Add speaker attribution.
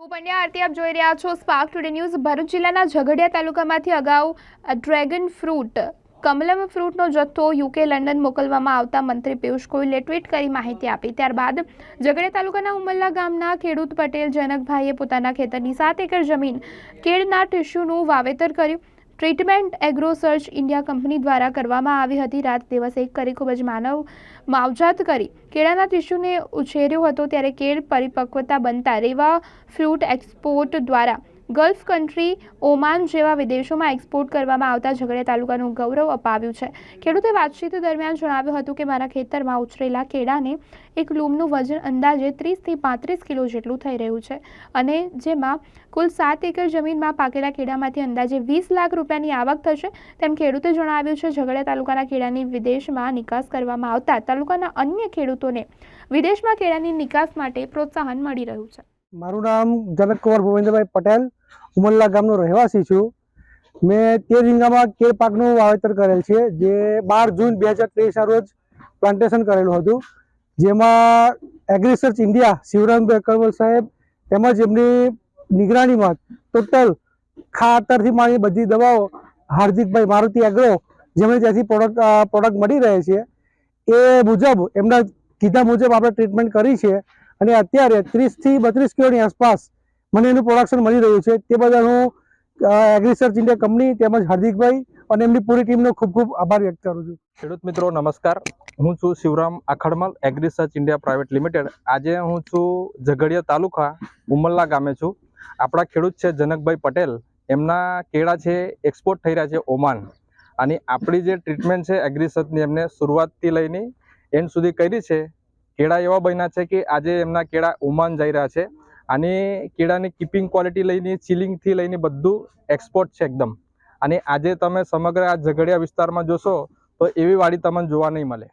Speaker 1: હું પંડ્યા આરતી આપ જોઈ રહ્યા છો સ્પાર્ક ટુડે ન્યૂઝ ભરૂચ જિલ્લાના ઝઘડિયા તાલુકામાંથી અગાઉ ડ્રેગન ફ્રૂટ કમલમ ફ્રૂટનો જથ્થો યુકે લંડન મોકલવામાં આવતા મંત્રી પિયુષ ગોયલે ટ્વીટ કરી માહિતી આપી. ત્યારબાદ ઝઘડિયા તાલુકાના ઉમલ્લા ગામના ખેડૂત પટેલ જનકભાઈએ પોતાના ખેતરની સાત એકર જમીન કેળના ટીસ્યુનું વાવેતર કર્યું. Treatment agro search India company દ્વારા કરવામાં આવી હતી. રાત દિવસ એક કરી ખૂબ જ માનવ માવજાત કરી. કેળાના ટીસ્યુને ઉછેર્યો હતો ત્યારે કેળ પરિપક્વતા બનતા રેવા ફ્રૂટ એક્સપોર્ટ દ્વારા ગલ્ફ કન્ટ્રી ઓમાન જેવા વિદેશોમાં એક્સપોર્ટ કરવામાં આવતા ઝઘડિયા તાલુકાનું ગૌરવ અપાવ્યું છે. ખેડૂતે વાતચીત દરમિયાન જણાવ્યું હતું કે, મારા ખેતરમાં ઉછરેલા કેળાને એક લૂમનું વજન અંદાજે ત્રીસથી પાંત્રીસ કિલો જેટલું થઈ રહ્યું છે અને જેમાં કુલ સાત એકર જમીનમાં પાકેલા કેળામાંથી અંદાજે વીસ લાખ રૂપિયાની આવક થશે. તેમ ખેડૂતે જણાવ્યું છે, ઝઘડિયા તાલુકાના કેળાની વિદેશમાં નિકાસ કરવામાં આવતા તાલુકાના અન્ય ખેડૂતોને વિદેશમાં કેળાની નિકાસ માટે પ્રોત્સાહન મળી રહ્યું છે.
Speaker 2: મારું નામ જનકકુમાર ભૂપેન્દ્રભાઈ પટેલ ઉમરલા ગામનો રહેવાસી છું. મેં તે રીંગામાં કેળ પાકનું વાવેતર કરેલ છે, જે બાર જૂન બે હજાર ત્રેવીસના રોજ પ્લાન્ટેશન કરેલું હતું. જેમાં એગ્રીસર્ચ ઇન્ડિયા શિવરામભાઈ અકરવલ સાહેબ તેમજ એમની નિગરાણીમાં ટોટલ ખાતરથી માંડી બધી દવાઓ હાર્દિકભાઈ મારુતિ એગ્રો જેમણે ત્યાંથી પ્રોડક્ટ પ્રોડક્ટ મળી રહે છે. એ મુજબ, એમના કીધા મુજબ આપણે ટ્રીટમેન્ટ કરી છે. અને અત્યારે ત્રીસથી બત્રીસ કિલોની આસપાસ મને એનું પ્રોડક્શન મળી રહ્યું છે. તે બદલ હું એગ્રીસર્ચ ઇન્ડિયા કંપની તેમજ હાર્દિકભાઈ અને એમની પૂરી ટીમનો ખૂબ ખૂબ આભાર વ્યક્ત કરું છું.
Speaker 3: ખેડૂત મિત્રો, નમસ્કાર. હું છું Shivram Akhadmal Agrisearch India private limited આજે હું છું ઝઘડિયા તાલુકા, ઉમલ્લા ગામે છું. આપણા ખેડૂત છે જનકભાઈ પટેલ. એમના કેળા છે એક્સપોર્ટ થઈ રહ્યા છે ઓમાન. અને આપણી જે ટ્રીટમેન્ટ છે એગ્રીસર્ચની એમને શરૂઆતથી લઈને એન્ડ સુધી કરી છે. કેળા એવા બન્યા છે કે આજે એમના કેળા ઓમાન જઈ રહ્યા છે. અને કેળાની કીપિંગ ક્વોલિટી લઈને ચિલિંગથી લઈને બધું એક્સપોર્ટ છે એકદમ. અને આજે તમે સમગ્ર આ ઝઘડિયા વિસ્તારમાં જોશો તો એવી વાડી તમને જોવા નહીં મળે.